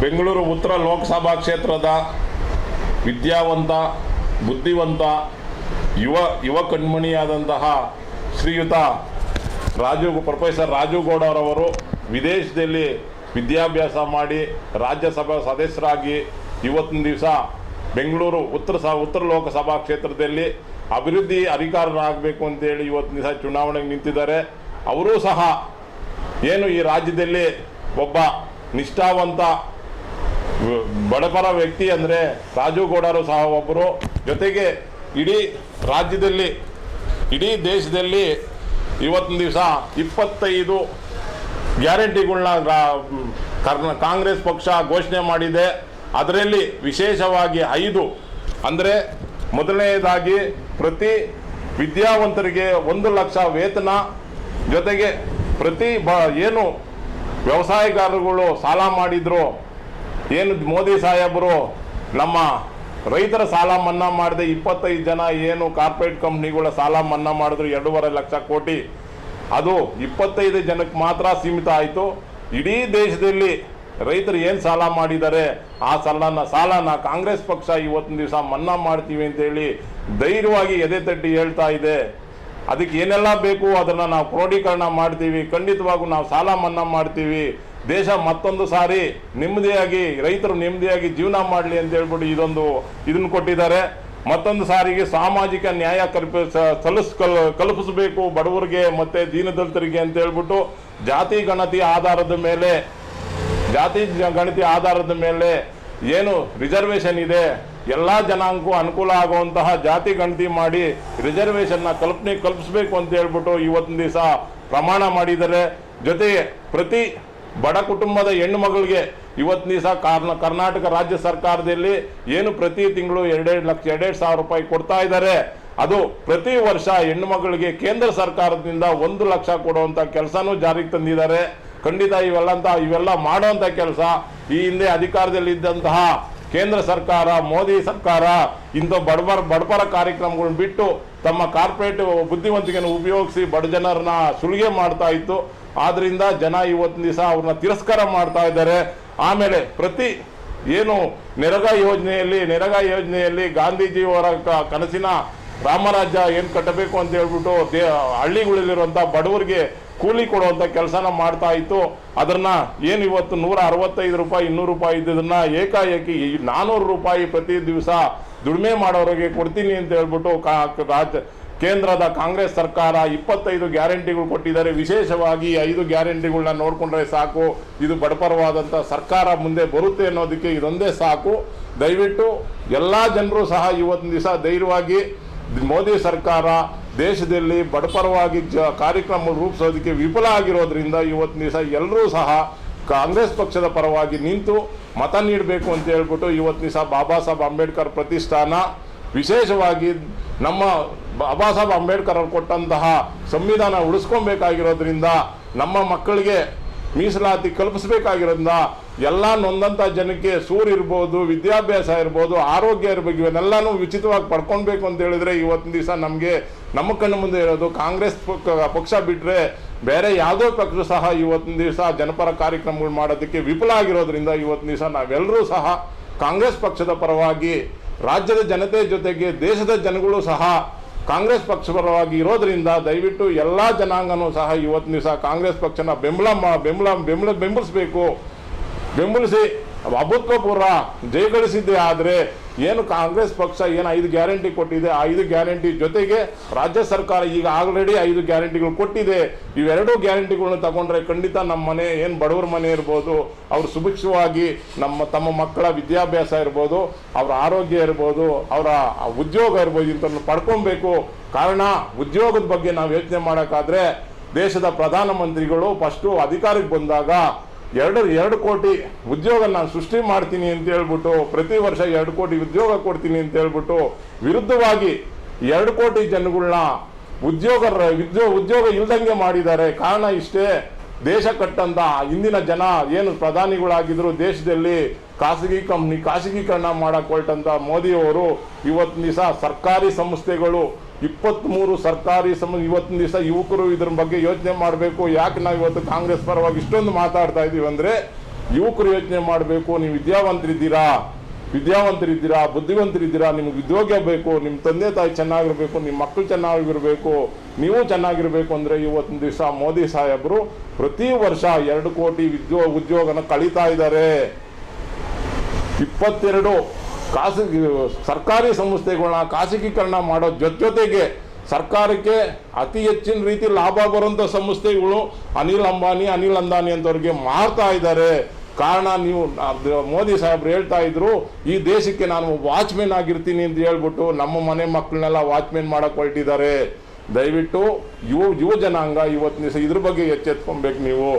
ಬೆಂಗಳೂರು ಉತ್ತರ ಲೋಕಸಭಾ ಕ್ಷೇತ್ರದ ವಿದ್ಯಾವಂತ, ಬುದ್ಧಿವಂತ, ಯುವ ಯುವ ಕಣ್ಮಣಿಯಾದಂತಹ ಶ್ರೀಯುತ ರಾಜು, ಪ್ರೊಫೆಸರ್ ರಾಜು ಗೌಡರವರು ವಿದೇಶದಲ್ಲಿ ವಿದ್ಯಾಭ್ಯಾಸ ಮಾಡಿ ರಾಜ್ಯಸಭಾ ಸದಸ್ಯರಾಗಿ ಇವತ್ತಿನ ದಿವಸ ಬೆಂಗಳೂರು ಉತ್ತರ ಸ, ಉತ್ತರ ಲೋಕಸಭಾ ಕ್ಷೇತ್ರದಲ್ಲಿ ಅಭಿವೃದ್ಧಿ ಅಧಿಕಾರರಾಗಬೇಕು ಅಂತೇಳಿ ಇವತ್ತಿನ ದಿವಸ ಚುನಾವಣೆಗೆ ನಿಂತಿದ್ದಾರೆ. ಅವರೂ ಸಹ ಏನು ಈ ರಾಜ್ಯದಲ್ಲಿ ಒಬ್ಬ ನಿಷ್ಠಾವಂತ ಬಡಪರ ವ್ಯಕ್ತಿ ಅಂದರೆ ರಾಜು ಗೌಡರು ಸಹ ಒಬ್ಬರು ಜೊತೆಗೆ ಇಡೀ ರಾಜ್ಯದಲ್ಲಿ, ಇಡೀ ದೇಶದಲ್ಲಿ ಇವತ್ತಿನ ದಿವಸ ಇಪ್ಪತ್ತೈದು ಗ್ಯಾರಂಟಿಗಳನ್ನ ಕರ್ನ, ಕಾಂಗ್ರೆಸ್ ಪಕ್ಷ ಘೋಷಣೆ ಮಾಡಿದೆ. ಅದರಲ್ಲಿ ವಿಶೇಷವಾಗಿ ಐದು ಅಂದರೆ ಮೊದಲನೆಯದಾಗಿ ಪ್ರತಿ ವಿದ್ಯಾವಂತರಿಗೆ ಒಂದು ಲಕ್ಷ ವೇತನ, ಜೊತೆಗೆ ಪ್ರತಿ ಬ, ಏನು ವ್ಯವಸಾಯಗಾರರುಗಳು ಸಾಲ ಮಾಡಿದ್ರು ಏನು ಮೋದಿ ಸಾಹೇಬರು, ನಮ್ಮ ರೈತರ ಸಾಲ ಮನ್ನಾ ಮಾಡಿದೆ ಇಪ್ಪತ್ತೈದು ಜನ ಏನು ಕಾರ್ಪೊರೇಟ್ ಕಂಪ್ನಿಗಳ ಸಾಲ ಮನ್ನಾ ಮಾಡಿದ್ರು ಎರಡೂವರೆ ಲಕ್ಷ ಕೋಟಿ. ಅದು ಇಪ್ಪತ್ತೈದು ಜನಕ್ಕೆ ಮಾತ್ರ ಸೀಮಿತ ಆಯಿತು. ಇಡೀ ದೇಶದಲ್ಲಿ ರೈತರು ಏನು ಸಾಲ ಮಾಡಿದ್ದಾರೆ, ಆ ಸಾಲನ ಸಾಲನ ಕಾಂಗ್ರೆಸ್ ಪಕ್ಷ ಇವತ್ತಿನ ದಿವಸ ಮನ್ನಾ ಮಾಡ್ತೀವಿ ಅಂತೇಳಿ ಧೈರ್ಯವಾಗಿ ಎದೆ ತಟ್ಟಿ ಹೇಳ್ತಾ ಇದೆ. ಅದಕ್ಕೆ ಏನೆಲ್ಲ ಬೇಕು, ಅದನ್ನು ನಾವು ಕ್ರೋಢೀಕರಣ ಮಾಡ್ತೀವಿ. ಖಂಡಿತವಾಗೂ ನಾವು ಸಾಲ ಮನ್ನಾ ಮಾಡ್ತೀವಿ. ದೇಶ ಮತ್ತೊಂದು ಸಾರಿ ನೆಮ್ಮದಿಯಾಗಿ, ರೈತರು ನೆಮ್ಮದಿಯಾಗಿ ಜೀವನ ಮಾಡಲಿ ಅಂತ ಹೇಳ್ಬಿಟ್ಟು ಇದೊಂದು ಇದನ್ನು ಕೊಟ್ಟಿದ್ದಾರೆ. ಮತ್ತೊಂದು ಸಾರಿಗೆ ಸಾಮಾಜಿಕ ನ್ಯಾಯ ಕಲ್ಪಿಸ, ಸಲ್ಲಿಸ್, ಕಲ್, ಕಲ್ಪಿಸಬೇಕು ಬಡವರಿಗೆ ಮತ್ತೆ ದೀನದಲಿತರಿಗೆ ಅಂತ ಹೇಳ್ಬಿಟ್ಟು ಜಾತಿ ಗಣತಿ ಆಧಾರದ ಮೇಲೆ, ಜಾತಿ ಗಣತಿ ಆಧಾರದ ಮೇಲೆ ಏನು ರಿಸರ್ವೇಶನ್ ಇದೆ, ಎಲ್ಲ ಜನಾಂಗಕ್ಕೂ ಅನುಕೂಲ ಆಗುವಂತಹ ಜಾತಿ ಗಣತಿ ಮಾಡಿ ರಿಸರ್ವೇಶನ್ನ ಕಲ್ಪನೆ ಕಲ್ಪಿಸಬೇಕು ಅಂತ ಹೇಳ್ಬಿಟ್ಟು ಇವತ್ತಿನ ದಿವಸ ಪ್ರಮಾಣ ಮಾಡಿದ್ದಾರೆ. ಜೊತೆಗೆ ಪ್ರತಿ ಬಡ ಕುಟುಂಬದ ಹೆಣ್ಣು ಮಗಳಿಗೆ ಇವತ್ತು ದಿವಸ ಕಾರ್ನ, ಕರ್ನಾಟಕ ರಾಜ್ಯ ಸರ್ಕಾರದಲ್ಲಿ ಏನು ಪ್ರತಿ ತಿಂಗಳು ಎರಡೆರಡು ಲಕ್ಷ, ಎರಡೆರಡು ಸಾವಿರ ರೂಪಾಯಿ ಕೊಡ್ತಾ ಇದ್ದಾರೆ. ಅದು ಪ್ರತಿ ವರ್ಷ ಹೆಣ್ಣು ಮಗಳಿಗೆ ಕೇಂದ್ರ ಸರ್ಕಾರದಿಂದ ಒಂದು ಲಕ್ಷ ಕೊಡುವಂತ ಕೆಲಸನೂ ಜಾರಿಗೆ ತಂದಿದ್ದಾರೆ. ಖಂಡಿತ ಇವೆಲ್ಲ ಇವೆಲ್ಲ ಮಾಡುವಂತ ಕೆಲಸ ಈ ಹಿಂದೆ ಅಧಿಕಾರದಲ್ಲಿ ಇದ್ದಂತಹ ಕೇಂದ್ರ ಸರ್ಕಾರ, ಮೋದಿ ಸರ್ಕಾರ, ಇಂಥ ಬಡಬರ ಬಡಪರ ಕಾರ್ಯಕ್ರಮಗಳನ್ನ ಬಿಟ್ಟು ತಮ್ಮ ಕಾರ್ಪೊರೇಟ್ ಬುದ್ಧಿವಂತಿಕೆಯನ್ನು ಉಪಯೋಗಿಸಿ ಬಡ ಜನರನ್ನ ಸುಲಿಗೆ ಮಾಡ್ತಾ ಇತ್ತು. ಆದ್ರಿಂದ ಜನ ಇವತ್ತಿನ ದಿವಸ ಅವ್ರನ್ನ ತಿರಸ್ಕಾರ ಮಾಡ್ತಾ ಇದ್ದಾರೆ. ಆಮೇಲೆ ಪ್ರತಿ ಏನು ನೆರಗ ಯೋಜನೆಯಲ್ಲಿ ನೆರಗ ಯೋಜನೆಯಲ್ಲಿ ಗಾಂಧೀಜಿಯವರ ಕನಸಿನ ರಾಮರಾಜ್ಯ ಏನು ಕಟ್ಟಬೇಕು ಅಂತ ಹೇಳ್ಬಿಟ್ಟು ದೇ ಹಳ್ಳಿಗಳಲ್ಲಿರುವಂಥ ಬಡವರಿಗೆ ಕೂಲಿ ಕೊಡುವಂಥ ಕೆಲಸನ ಮಾಡ್ತಾ ಇತ್ತು. ಅದನ್ನ ಏನು ಇವತ್ತು ನೂರ ಅರವತ್ತೈದು ರೂಪಾಯಿ, ಇನ್ನೂರು ರೂಪಾಯಿ ಇದ್ದದನ್ನ ಏಕಾಏಕಿ ನಾನ್ನೂರು ರೂಪಾಯಿ ಪ್ರತಿ ದಿವಸ ದುಡಿಮೆ ಮಾಡೋರಿಗೆ ಕೊಡ್ತೀನಿ ಅಂತ ಹೇಳ್ಬಿಟ್ಟು ಕಾ- ಕೇಂದ್ರದ ಕಾಂಗ್ರೆಸ್ ಸರ್ಕಾರ ಇಪ್ಪತ್ತೈದು ಗ್ಯಾರಂಟಿಗಳು ಕೊಟ್ಟಿದ್ದಾರೆ. ವಿಶೇಷವಾಗಿ ಐದು ಗ್ಯಾರಂಟಿಗಳನ್ನ ನೋಡ್ಕೊಂಡ್ರೆ ಸಾಕು. ಇದು ಬಡಪರವಾದಂಥ ಸರ್ಕಾರ ಮುಂದೆ ಬರುತ್ತೆ ಅನ್ನೋದಕ್ಕೆ ಇದೊಂದೇ ಸಾಕು. ದಯವಿಟ್ಟು ಎಲ್ಲ ಜನರು ಸಹ ಇವತ್ತಿನ ದಿವಸ ಧೈರ್ಯವಾಗಿ ಮೋದಿ ಸರ್ಕಾರ ದೇಶದಲ್ಲಿ ಬಡಪರವಾಗಿ ಜ ಕಾರ್ಯಕ್ರಮ ರೂಪಿಸೋದಕ್ಕೆ ವಿಫಲ ಆಗಿರೋದ್ರಿಂದ ಇವತ್ತಿನ ದಿವಸ ಎಲ್ಲರೂ ಸಹ ಕಾಂಗ್ರೆಸ್ ಪಕ್ಷದ ಪರವಾಗಿ ನಿಂತು ಮತ ನೀಡಬೇಕು ಅಂತ ಹೇಳ್ಬಿಟ್ಟು ಇವತ್ತಿನ ದಿವಸ ಬಾಬಾ ಸಾಹೇಬ್ ಅಂಬೇಡ್ಕರ್ ಪ್ರತಿಷ್ಠಾನ ವಿಶೇಷವಾಗಿ ನಮ್ಮ ಬಾಬಾ ಸಾಹೇಬ್ ಅಂಬೇಡ್ಕರ್ ಅವರು ಕೊಟ್ಟಂತಹ ಸಂವಿಧಾನ ಉಳಿಸ್ಕೊಬೇಕಾಗಿರೋದ್ರಿಂದ ನಮ್ಮ ಮಕ್ಕಳಿಗೆ ಮೀಸಲಾತಿ ಕಲ್ಪಿಸಬೇಕಾಗಿರೋದ್ರಿಂದ ಎಲ್ಲ ನೊಂದಂಥ ಜನಕ್ಕೆ ಸೂರು ಇರ್ಬೋದು, ವಿದ್ಯಾಭ್ಯಾಸ ಇರ್ಬೋದು, ಆರೋಗ್ಯ ಇರಬೇಕು, ಇವನ್ನೆಲ್ಲನೂ ಉಚಿತವಾಗಿ ಪಡ್ಕೊಳ್ಬೇಕು ಅಂತ ಹೇಳಿದ್ರೆ ಇವತ್ತಿನ ದಿವಸ ನಮಗೆ ನಮ್ಮ ಕಣ್ಣು ಮುಂದೆ ಇರೋದು ಕಾಂಗ್ರೆಸ್ ಪಕ್ಷ ಬಿಟ್ಟರೆ ಬೇರೆ ಯಾವುದೋ ಪಕ್ಷ ಸಹ ಇವತ್ತಿನ ದಿವಸ ಜನಪರ ಕಾರ್ಯಕ್ರಮಗಳು ಮಾಡೋದಕ್ಕೆ ವಿಫಲ ಆಗಿರೋದ್ರಿಂದ ಇವತ್ತಿನ ದಿವಸ ನಾವೆಲ್ಲರೂ ಸಹ ಕಾಂಗ್ರೆಸ್ ಪಕ್ಷದ ಪರವಾಗಿ ರಾಜ್ಯದ ಜನತೆ ಜೊತೆಗೆ ದೇಶದ ಜನಗಳು ಸಹ ಕಾಂಗ್ರೆಸ್ ಪಕ್ಷ ಪರವಾಗಿ ಇರೋದ್ರಿಂದ ದಯವಿಟ್ಟು ಎಲ್ಲ ಜನಾಂಗನೂ ಸಹ ಇವತ್ತಿನ ದಿವಸ ಕಾಂಗ್ರೆಸ್ ಪಕ್ಷನ ಬೆಂಬಲ ಬೆಂಬಲ ಬೆಂಬಲ ಬೆಂಬಲಿಸಬೇಕು. ಬೆಂಬಲಿಸಿ ಅಭೂತಪೂರ್ವ ಜಯಗಳಿಸಿದ್ದೆ ಆದರೆ ಏನು ಕಾಂಗ್ರೆಸ್ ಪಕ್ಷ ಏನು ಐದು ಗ್ಯಾರಂಟಿ ಕೊಟ್ಟಿದೆ ಆ ಐದು ಗ್ಯಾರಂಟಿ ಜೊತೆಗೆ ರಾಜ್ಯ ಸರ್ಕಾರ ಈಗ ಆಲ್ರೆಡಿ ಐದು ಗ್ಯಾರಂಟಿಗಳು ಕೊಟ್ಟಿದೆ. ಇವೆರಡೂ ಗ್ಯಾರಂಟಿಗಳನ್ನ ತಗೊಂಡ್ರೆ ಖಂಡಿತ ನಮ್ಮ ಮನೆ, ಏನು ಬಡವರ ಮನೆ ಇರ್ಬೋದು, ಅವ್ರು ಸುಭಿಕ್ಷವಾಗಿ ನಮ್ಮ, ತಮ್ಮ ಮಕ್ಕಳ ವಿದ್ಯಾಭ್ಯಾಸ ಇರ್ಬೋದು, ಅವರ ಆರೋಗ್ಯ ಇರ್ಬೋದು, ಅವರ ಉದ್ಯೋಗ ಇರ್ಬೋದು ಇಂಥವ್ರನ್ನ ಪಡ್ಕೊಬೇಕು. ಕಾರಣ ಉದ್ಯೋಗದ ಬಗ್ಗೆ ನಾವು ಯೋಚನೆ ಮಾಡೋಕ್ಕಾದ್ರೆ ದೇಶದ ಪ್ರಧಾನಮಂತ್ರಿಗಳು ಫಸ್ಟು ಅಧಿಕಾರಕ್ಕೆ ಬಂದಾಗ ಎರಡು ಎರಡು ಕೋಟಿ ಉದ್ಯೋಗ ನಾನು ಸೃಷ್ಟಿ ಮಾಡ್ತೀನಿ ಅಂತ ಹೇಳ್ಬಿಟ್ಟು ಪ್ರತಿ ವರ್ಷ ಎರಡು ಕೋಟಿ ಉದ್ಯೋಗ ಕೊಡ್ತೀನಿ ಅಂತ ಹೇಳ್ಬಿಟ್ಟು ವಿರುದ್ಧವಾಗಿ ಎರಡು ಕೋಟಿ ಜನಗಳನ್ನ ಉದ್ಯೋಗ ಉದ್ಯೋಗ ಉದ್ಯೋಗ ಇಲ್ದಂಗೆ ಮಾಡಿದ್ದಾರೆ. ಕಾರಣ ಇಷ್ಟೇ, ದೇಶ ಕಟ್ಟಂತ ಇಂದಿನ ಜನ ಏನು ಪ್ರಧಾನಿಗಳಾಗಿದ್ರು ದೇಶದಲ್ಲಿ ಖಾಸಗಿ ಕಂಪ್ನಿ, ಖಾಸಗೀಕರಣ ಮಾಡಕ್ ಹೊರಟಂತ ಮೋದಿಯವರು ಇವತ್ತಿನ ದಿವಸ ಸರ್ಕಾರಿ ಸಂಸ್ಥೆಗಳು ಇಪ್ಪತ್ತ್ಮೂರು ಸರ್ಕಾರಿ ಸಮ, ಇವತ್ತಿನ ದಿವಸ ಯುವಕರು ಇದ್ರ ಬಗ್ಗೆ ಯೋಚನೆ ಮಾಡಬೇಕು. ಯಾಕೆ ನಾವು ಇವತ್ತು ಕಾಂಗ್ರೆಸ್ ಪರವಾಗಿ ಇಷ್ಟೊಂದು ಮಾತಾಡ್ತಾ ಇದ್ದೀವಿ ಅಂದರೆ, ಯುವಕರು ಯೋಚನೆ ಮಾಡಬೇಕು, ನೀವು ವಿದ್ಯಾವಂತರಿದ್ದೀರಾ ವಿದ್ಯಾವಂತರಿದ್ದೀರಾ, ಬುದ್ಧಿವಂತರಿದ್ದೀರಾ, ನಿಮ್ಗೆ ಉದ್ಯೋಗ ಬೇಕು ನಿಮ್ಮ ತಂದೆ ತಾಯಿ ಚೆನ್ನಾಗಿರಬೇಕು ನಿಮ್ಮ ಮಕ್ಕಳು ಚೆನ್ನಾಗಿರಬೇಕು, ನೀವು ಚೆನ್ನಾಗಿರಬೇಕು ಅಂದರೆ ಇವತ್ತಿನ ದಿವಸ ಮೋದಿ ಸಾಹೇಬರು ಪ್ರತಿ ವರ್ಷ ಎರಡು ಕೋಟಿ ವಿದ್ಯೋ, ಉದ್ಯೋಗನ ಕಳೀತಾ ಇದ್ದಾರೆ. ಇಪ್ಪತ್ತೆರಡು ಖಾಸಗಿ ಸರ್ಕಾರಿ ಸಂಸ್ಥೆಗಳನ್ನ ಖಾಸಗೀಕರಣ ಮಾಡೋ ಜೊತೆ ಜೊತೆಗೆ ಸರ್ಕಾರಕ್ಕೆ ಅತಿ ಹೆಚ್ಚಿನ ರೀತಿ ಲಾಭ ಬರುವಂಥ ಸಂಸ್ಥೆಗಳು ಅನಿಲ್ ಅಂಬಾನಿ, ಅನಿಲ್ ಅಂದಾನಿ ಅಂತವ್ರಿಗೆ ಮಾರ್ತಾ ಇದ್ದಾರೆ. ಕಾರಣ ನೀವು, ಮೋದಿ ಸಾಹೇಬ್ರು ಹೇಳ್ತಾ ಇದ್ರು, ಈ ದೇಶಕ್ಕೆ ನಾನು ವಾಚ್ಮೆನ್ ಆಗಿರ್ತೀನಿ ಅಂತ ಹೇಳ್ಬಿಟ್ಟು ನಮ್ಮ ಮನೆ ಮಕ್ಕಳನ್ನೆಲ್ಲ ವಾಚ್ಮೆನ್ ಮಾಡಕ್ ಹೊರಟಿದ್ದಾರೆ. ದಯವಿಟ್ಟು ಯುವ ಯುವ ಜನಾಂಗ ಇವತ್ತಿನ ದಿವಸ ಇದ್ರ ಬಗ್ಗೆ ಎಚ್ಚೆತ್ಕೊಬೇಕು ನೀವು.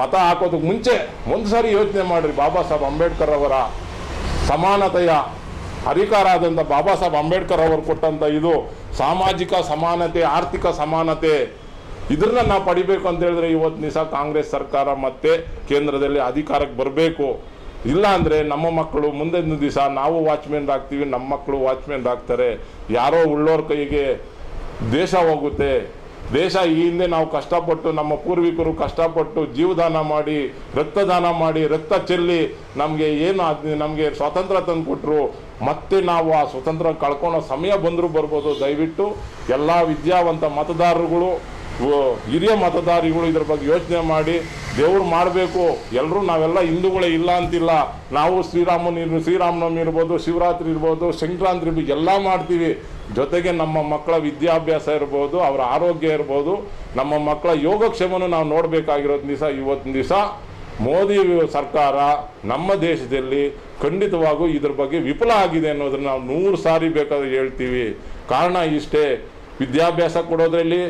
ಮತ ಹಾಕೋದಕ್ಕೆ ಮುಂಚೆ ಒಂದು ಸಾರಿ ಯೋಚನೆ ಮಾಡ್ರಿ, ಬಾಬಾ ಸಾಹೇಬ್ ಅಂಬೇಡ್ಕರ್ ಅವರ ಸಮಾನತೆಯ ಅಧಿಕಾರ ಆದಂಥ ಬಾಬಾ ಸಾಹೇಬ್ ಅಂಬೇಡ್ಕರ್ ಅವರು ಕೊಟ್ಟಂತ ಇದು ಸಾಮಾಜಿಕ ಸಮಾನತೆ, ಆರ್ಥಿಕ ಸಮಾನತೆ, ಇದ್ರನ್ನ ನಾವು ಪಡಿಬೇಕು ಅಂತ ಹೇಳಿದ್ರೆ ಇವತ್ತು ದಿವಸ ಕಾಂಗ್ರೆಸ್ ಸರ್ಕಾರ ಮತ್ತೆ ಕೇಂದ್ರದಲ್ಲಿ ಅಧಿಕಾರಕ್ಕೆ ಬರಬೇಕು. ಇಲ್ಲ ಅಂದ್ರೆ ನಮ್ಮ ಮಕ್ಕಳು ಮುಂದಿನ ದಿವಸ ನಾವು ವಾಚ್ಮೆನ್ ಆಗ್ತೀವಿ, ನಮ್ಮ ಮಕ್ಕಳು ವಾಚ್ಮೆನ್ ಆಗ್ತಾರೆ. ಯಾರೋ ಉಳ್ಳೋರ್ ಕೈಗೆ ದೇಶ ಹೋಗುತ್ತೆ. ದೇಶ ಈ ಹಿಂದೆ ನಾವು ಕಷ್ಟಪಟ್ಟು, ನಮ್ಮ ಪೂರ್ವಿಕರು ಕಷ್ಟಪಟ್ಟು ಜೀವದಾನ ಮಾಡಿ, ರಕ್ತದಾನ ಮಾಡಿ, ರಕ್ತ ಚೆಲ್ಲಿ ನಮಗೆ ಏನು ನಮಗೆ ಸ್ವಾತಂತ್ರ್ಯ ತಂದು ಕೊಟ್ಟರು ಮತ್ತೆ ನಾವು ಆ ಸ್ವತಂತ್ರ ಕಳ್ಕೊಳ್ಳೋ ಸಮಯ ಬಂದರೂ ಬರ್ಬೋದು. ದಯವಿಟ್ಟು ಎಲ್ಲ ವಿದ್ಯಾವಂತ ಮತದಾರರುಗಳು ಹಿರಿಯ ಮತದಾರಿಗಳು ಇದ್ರ ಬಗ್ಗೆ ಯೋಚನೆ ಮಾಡಿ ದೇವ್ರು ಮಾಡಬೇಕು. ಎಲ್ಲರೂ ನಾವೆಲ್ಲ ಹಿಂದೂಗಳೇ ಇಲ್ಲ ಅಂತಿಲ್ಲ. ನಾವು ಶ್ರೀರಾಮನ ಶ್ರೀರಾಮನವಮಿ ಇರ್ಬೋದು, ಶಿವರಾತ್ರಿ ಇರ್ಬೋದು, ಸಂಕ್ರಾಂತಿ ಇರ್ಬೋದು ಎಲ್ಲ ಮಾಡ್ತೀವಿ. ಜೊತೆಗೆ ನಮ್ಮ ಮಕ್ಕಳ ವಿದ್ಯಾಭ್ಯಾಸ ಇರ್ಬೋದು, ಅವರ ಆರೋಗ್ಯ ಇರ್ಬೋದು, ನಮ್ಮ ಮಕ್ಕಳ ಯೋಗಕ್ಷೇಮನು ನಾವು ನೋಡಬೇಕಾಗಿರೋದು ದಿವಸ, ಇವತ್ತಿನ ದಿವಸ ಮೋದಿ ಸರ್ಕಾರ ನಮ್ಮ ದೇಶದಲ್ಲಿ ಖಂಡಿತವಾಗೂ ಇದ್ರ ಬಗ್ಗೆ ವಿಫಲ ಆಗಿದೆ ಅನ್ನೋದನ್ನು ನಾವು ನೂರು ಸಾರಿ ಬೇಕಾದ್ರೆ ಹೇಳ್ತೀವಿ. ಕಾರಣ ಇಷ್ಟೇ. ವಿದ್ಯಾಭ್ಯಾಸ ಕೊಡೋದ್ರಲ್ಲಿ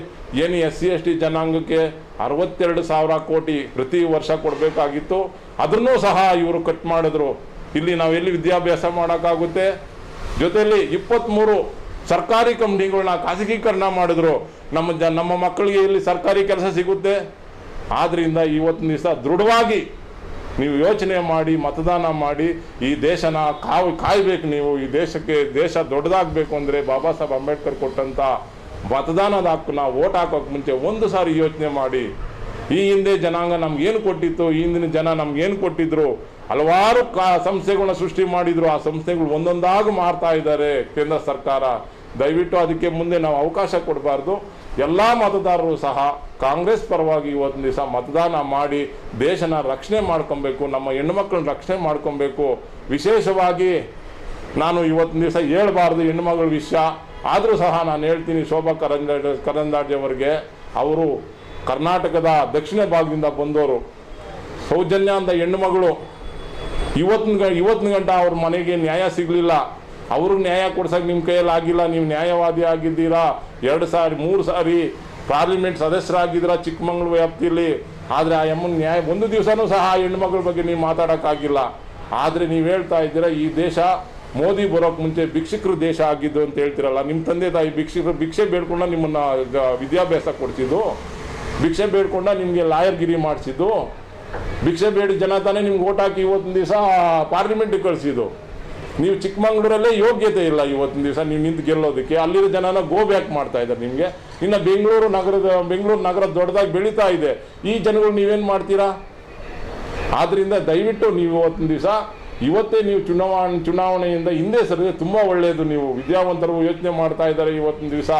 ಏನು ಎಸ್ ಸಿ, ಎಸ್ ಟಿ ಜನಾಂಗಕ್ಕೆ ಅರವತ್ತೆರಡು ಸಾವಿರ ಕೋಟಿ ಪ್ರತಿ ವರ್ಷ ಕೊಡಬೇಕಾಗಿತ್ತು. ಅದನ್ನೂ ಸಹ ಇವರು ಕಟ್ ಮಾಡಿದ್ರು. ಇಲ್ಲಿ ನಾವೆಲ್ಲಿ ವಿದ್ಯಾಭ್ಯಾಸ ಮಾಡೋಕ್ಕಾಗುತ್ತೆ? ಜೊತೆಯಲ್ಲಿ ಇಪ್ಪತ್ತ್ಮೂರು ಸರ್ಕಾರಿ ಕಂಪ್ನಿಗಳನ್ನ ಖಾಸಗೀಕರಣ ಮಾಡಿದ್ರು. ನಮ್ಮ ಜ, ನಮ್ಮ ಮಕ್ಕಳಿಗೆ ಇಲ್ಲಿ ಸರ್ಕಾರಿ ಕೆಲಸ ಸಿಗುತ್ತೆ. ಆದ್ದರಿಂದ ಇವತ್ತಿನ ದಿವಸ ದೃಢವಾಗಿ ನೀವು ಯೋಚನೆ ಮಾಡಿ, ಮತದಾನ ಮಾಡಿ, ಈ ದೇಶನ ಕಾವು, ಕಾಯ್ಬೇಕು ನೀವು. ಈ ದೇಶಕ್ಕೆ ದೇಶ ದೊಡ್ಡದಾಗಬೇಕು ಅಂದರೆ ಬಾಬಾ ಸಾಹೇಬ್ ಅಂಬೇಡ್ಕರ್ ಕೊಟ್ಟಂಥ ಮತದಾನದ ಹಕ್ಕನ್ನ ಓಟ್ ಹಾಕೋಕ್ಕೆ ಮುಂಚೆ ಒಂದು ಸಾರಿ ಯೋಚನೆ ಮಾಡಿ, ಈ ಹಿಂದೆ ಜನಾಂಗ ನಮ್ಗೆ ಏನು ಕೊಟ್ಟಿತ್ತು, ಈ ಹಿಂದಿನ ಜನ ನಮ್ಗೆ ಏನು ಕೊಟ್ಟಿದ್ರು, ಹಲವಾರು ಕಾ ಸಂಸ್ಥೆಗಳನ್ನ ಸೃಷ್ಟಿ ಮಾಡಿದ್ರು, ಆ ಸಂಸ್ಥೆಗಳು ಒಂದೊಂದಾಗಿ ಮಾರ್ತಾ ಇದ್ದಾರೆ ಕೇಂದ್ರ ಸರ್ಕಾರ. ದಯವಿಟ್ಟು ಅದಕ್ಕೆ ಮುಂದೆ ನಾವು ಅವಕಾಶ ಕೊಡಬಾರ್ದು. ಎಲ್ಲ ಮತದಾರರು ಸಹ ಕಾಂಗ್ರೆಸ್ ಪರವಾಗಿ ಇವತ್ತಿನ ದಿವಸ ಮತದಾನ ಮಾಡಿ ದೇಶನ ರಕ್ಷಣೆ ಮಾಡ್ಕೊಬೇಕು, ನಮ್ಮ ಹೆಣ್ಮಕ್ಳನ್ನ ರಕ್ಷಣೆ ಮಾಡ್ಕೊಬೇಕು. ವಿಶೇಷವಾಗಿ ನಾನು ಇವತ್ತಿನ ದಿವಸ ಹೇಳ್ಬಾರ್ದು ಹೆಣ್ಣುಮಗಳ ವಿಷಯ. ಆದರೂ ಸಹ ನಾನು ಹೇಳ್ತೀನಿ ಶೋಭಾ ಕರಂದ ಕರಂದಾಜೆ ಅವರಿಗೆ ಅವರು ಕರ್ನಾಟಕದ ದಕ್ಷಿಣ ಭಾಗದಿಂದ ಬಂದವರು. ಸೌಜನ್ಯ ಅಂತ ಹೆಣ್ಣುಮಗಳು, ಇವತ್ತಿನ ಗ, ಇವತ್ತಿನ ಗಂಟ ಅವ್ರ ಮನೆಗೆ ನ್ಯಾಯ ಸಿಗಲಿಲ್ಲ. ಅವ್ರಿಗೆ ನ್ಯಾಯ ಕೊಡ್ಸೋಕೆ ನಿಮ್ಮ ಕೈಯಲ್ಲಿ ಆಗಿಲ್ಲ, ನೀವು ನ್ಯಾಯವಾದಿ ಆಗಿದ್ದೀರಾ. ಎರಡು ಸಾರಿ, ಮೂರು ಸಾರಿ ಪಾರ್ಲಿಮೆಂಟ್ ಸದಸ್ಯರಾಗಿದ್ದೀರಾ ಚಿಕ್ಕಮಗಳೂರು ವ್ಯಾಪ್ತಿಯಲ್ಲಿ. ಆದರೆ ಆ ಎಮ್ಮನ ನ್ಯಾಯ, ಒಂದು ದಿವಸನೂ ಸಹ ಆ ಹೆಣ್ಮಕ್ಳ ಬಗ್ಗೆ ನೀವು ಮಾತಾಡೋಕ್ಕಾಗಿಲ್ಲ. ಆದರೆ ನೀವು ಹೇಳ್ತಾ ಇದ್ದೀರಾ, ಈ ದೇಶ ಮೋದಿ ಬರೋಕ್ಕೆ ಮುಂಚೆ ಭಿಕ್ಷಕರು ದೇಶ ಆಗಿದ್ದು ಅಂತ ಹೇಳ್ತಿರಲ್ಲ ನಿಮ್ಮ ತಂದೆ ತಾಯಿ ಭಿಕ್ಷಕರು ಭಿಕ್ಷೆ ಬೇಡ್ಕೊಂಡ ನಿಮ್ಮನ್ನ ವಿದ್ಯಾಭ್ಯಾಸ ಕೊಡ್ತಿದ್ದು ಭಿಕ್ಷೆ ಬೇಡ್ಕೊಂಡ ನಿಮಗೆ ಲಾಯರ್ಗಿರಿ ಮಾಡಿಸಿದ್ದು, ಭಿಕ್ಷೆ ಬೇಡಿ ಜನ ತಾನೇ ನಿಮ್ಗೆ ಓಟ್ ಹಾಕಿ ಇವತ್ತಿನ ದಿವಸ ಪಾರ್ಲಿಮೆಂಟಿಗೆ ಕಳಿಸಿದ್ದು. ನೀವು ಚಿಕ್ಕಮಂಗ್ಳೂರಲ್ಲೇ ಯೋಗ್ಯತೆ ಇಲ್ಲ ಇವತ್ತಿನ ದಿವಸ ನೀವು ನಿಂತು ಗೆಲ್ಲೋದಕ್ಕೆ. ಅಲ್ಲಿರೋ ಜನನ ಗೋ ಬ್ಯಾಕ್ ಮಾಡ್ತಾ ಇದ್ದಾರೆ ನಿಮಗೆ. ಇನ್ನು ಬೆಂಗಳೂರು ನಗರದ, ಬೆಂಗಳೂರು ನಗರ ದೊಡ್ಡದಾಗಿ ಬೆಳೀತಾ ಇದೆ. ಈ ಜನಗಳು ನೀವೇನು ಮಾಡ್ತೀರಾ? ಆದ್ದರಿಂದ ದಯವಿಟ್ಟು ನೀವು ಇವತ್ತಿನ ದಿವಸ ಇವತ್ತೇ ನೀವು ಚುನಾವಣೆ ಚುನಾವಣೆಯಿಂದ ಹಿಂದೆ ಸರಿದ್ರೆ ತುಂಬ ಒಳ್ಳೆಯದು ನೀವು ವಿದ್ಯಾವಂತರು ಯೋಚನೆ ಮಾಡ್ತಾ ಇದ್ದಾರೆ ಇವತ್ತಿನ ದಿವಸ.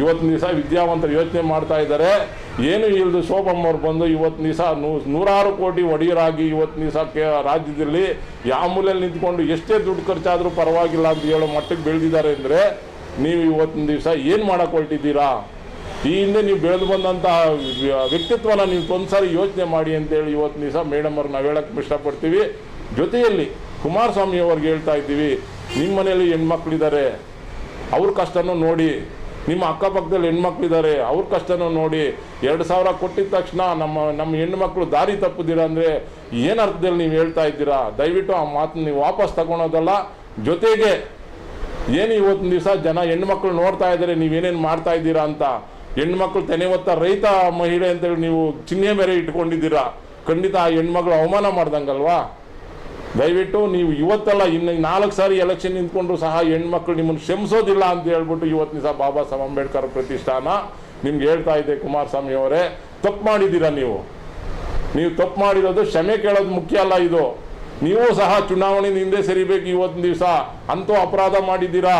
ಇವತ್ತಿನ ದಿವಸ ವಿದ್ಯಾವಂತರು ಯೋಚನೆ ಮಾಡ್ತಾ ಇದ್ದಾರೆ. ಏನು ಇಲ್ದು ಶೋಭಮ್ಮ ಅವ್ರು ಬಂದು ಇವತ್ತಿನ ದಿವಸ ನೂರಾರು ಕೋಟಿ ಒಡೆಯರಾಗಿ ಇವತ್ತಿನ ದಿವಸ ರಾಜ್ಯದಲ್ಲಿ ಯಾವ ಮೂಲೆಯಲ್ಲಿ ನಿಂತ್ಕೊಂಡು ಎಷ್ಟೇ ದುಡ್ಡು ಖರ್ಚಾದರೂ ಪರವಾಗಿಲ್ಲ ಅಂತ ಹೇಳೋ ಮಟ್ಟಕ್ಕೆ ಬೆಳೆದಿದ್ದಾರೆ ಅಂದರೆ ನೀವು ಇವತ್ತಿನ ದಿವಸ ಏನು ಮಾಡೋಕೆ ಹೊರಟಿದ್ದೀರಾ? ಈ ಹಿಂದೆ ನೀವು ಬೆಳೆದು ಬಂದಂತಹ ವ್ಯಕ್ತಿತ್ವನ ನೀವು ಒಂದ್ಸಾರಿ ಯೋಚನೆ ಮಾಡಿ ಅಂತೇಳಿ ಇವತ್ತು ದಿವಸ ಮೇಡಮ್ ಅವ್ರಿಗೆ ನಾವು ಹೇಳಕ್ಕೆ ಇಷ್ಟಪಡ್ತೀವಿ. ಜೊತೆಯಲ್ಲಿ ಕುಮಾರಸ್ವಾಮಿ ಅವ್ರಿಗೆ ಹೇಳ್ತಾ ಇದ್ದೀವಿ ನಿಮ್ಮ ಮನೆಯಲ್ಲಿ ಹೆಣ್ಮಕ್ಳಿದ್ದಾರೆ ಅವ್ರ ಕಷ್ಟನೂ ನೋಡಿ, ನಿಮ್ಮ ಅಕ್ಕಪಕ್ಕದಲ್ಲಿ ಹೆಣ್ಮಕ್ಳಿದ್ದಾರೆ ಅವ್ರ ಕಷ್ಟನೂ ನೋಡಿ, ಎರಡು ಸಾವಿರ ಕೊಟ್ಟಿದ ತಕ್ಷಣ ನಮ್ಮ ನಮ್ಮ ಹೆಣ್ಮಕ್ಳು ದಾರಿ ತಪ್ಪುದಿರ ಅಂದರೆ ಏನು ಅರ್ಥದಲ್ಲಿ ನೀವು ಹೇಳ್ತಾ ಇದ್ದೀರಾ? ದಯವಿಟ್ಟು ಆ ಮಾತನ್ನ ನೀವು ವಾಪಸ್ ತಗೊಳೋದಲ್ಲ. ಜೊತೆಗೆ, ಏನು ಇವತ್ತಿನ ದಿವಸ ಜನ ಹೆಣ್ಮಕ್ಳು ನೋಡ್ತಾ ಇದ್ದಾರೆ ನೀವೇನೇನು ಮಾಡ್ತಾ ಇದ್ದೀರಾ ಅಂತ ಹೆಣ್ಮಕ್ಳು ತೆನೆ ಹೊತ್ತ ರೈತ ಮಹಿಳೆ ಅಂತೇಳಿ ನೀವು ಚಿಹ್ನೆ ಬೇರೆ ಇಟ್ಕೊಂಡಿದ್ದೀರಾ, ಖಂಡಿತ ಆ ಹೆಣ್ಮಕ್ಳು ಅವಮಾನ ಮಾಡ್ದಂಗಲ್ವಾ? ದಯವಿಟ್ಟು ನೀವು ಇವತ್ತಲ್ಲ ಇನ್ನು ನಾಲ್ಕು ಸಾರಿ ಎಲೆಕ್ಷನ್ ನಿಂತ್ಕೊಂಡ್ರು ಸಹ ಹೆಣ್ಮಕ್ಳು ನಿಮ್ಮನ್ನು ಕ್ಷಮಿಸೋದಿಲ್ಲ ಅಂತ ಹೇಳ್ಬಿಟ್ಟು ಇವತ್ತಿನ ಸಹ ಬಾಬಾ ಸಾಹೇಬ್ ಅಂಬೇಡ್ಕರ್ ಪ್ರತಿಷ್ಠಾನ ನಿಮ್ಗೆ ಹೇಳ್ತಾ ಇದೆ ಕುಮಾರಸ್ವಾಮಿ ಅವರೇ. ತಪ್ಪು ಮಾಡಿದ್ದೀರಾ ನೀವು? ನೀವು ತಪ್ಪು ಮಾಡಿರೋದು ಕ್ಷಮೆ ಕೇಳೋದು ಮುಖ್ಯ ಅಲ್ಲ ಇದು. ನೀವು ಸಹ ಚುನಾವಣೆ ಹಿಂದೆ ಸರಿಬೇಕು ಇವತ್ತಿನ ದಿವಸ. ಅಂತೂ ಅಪರಾಧ ಮಾಡಿದ್ದೀರಾ?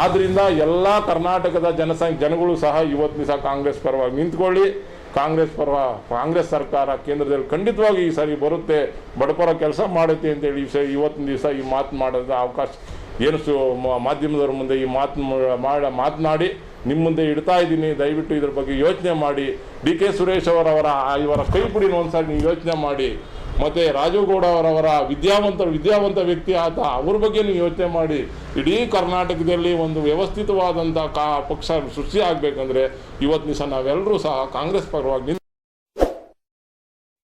ಆದ್ರಿಂದ ಎಲ್ಲ ಕರ್ನಾಟಕದ ಜನಸಂಖ್ಯೆ ಜನಗಳು ಸಹ ಇವತ್ತು ದಿವಸ ಕಾಂಗ್ರೆಸ್ ಪರವಾಗಿ ನಿಂತ್ಕೊಳ್ಳಿ. ಕಾಂಗ್ರೆಸ್ ಪರವ ಕಾಂಗ್ರೆಸ್ ಸರ್ಕಾರ ಕೇಂದ್ರದಲ್ಲಿ ಖಂಡಿತವಾಗಿ ಈ ಸಾರಿ ಬರುತ್ತೆ. ಬಡಪರ ಕೆಲಸ ಮಾಡುತ್ತೆ ಅಂತೇಳಿ ಈ ಸರಿ ಇವತ್ತಿನ ದಿವಸ ಈ ಮಾತು ಮಾಡೋದು ಅವಕಾಶ, ಏನು ಸು ಮಾಧ್ಯಮದವ್ರ ಮುಂದೆ ಈ ಮಾತು ಮಾಡ, ಮಾತನಾಡಿ ನಿಮ್ಮ ಮುಂದೆ ಇಡ್ತಾ ಇದ್ದೀನಿ. ದಯವಿಟ್ಟು ಇದ್ರ ಬಗ್ಗೆ ಯೋಚನೆ ಮಾಡಿ. ಡಿ ಕೆ ಸುರೇಶ್ ಅವರವರ, ಇವರ ಕೈ ಪುಡಿನ ಒಂದ್ಸರಿ ನೀವು ಯೋಚನೆ ಮಾಡಿ. ಮತ್ತೆ ರಾಜೇಗೌಡ ಅವರವರ ವಿದ್ಯಾವಂತ ವಿದ್ಯಾವಂತ ವ್ಯಕ್ತಿ ಆತ ಅವ್ರ ಬಗ್ಗೆ ನೀವು ಯೋಚನೆ ಮಾಡಿ. ಇಡೀ ಕರ್ನಾಟಕದಲ್ಲಿ ಒಂದು ವ್ಯವಸ್ಥಿತವಾದಂಥ ಕಾ, ಪಕ್ಷ ಸೃಷ್ಟಿ ಆಗಬೇಕಂದ್ರೆ ಇವತ್ತು ನಾವೆಲ್ಲರೂ ಸಹ ಕಾಂಗ್ರೆಸ್ ಪರವಾಗಿ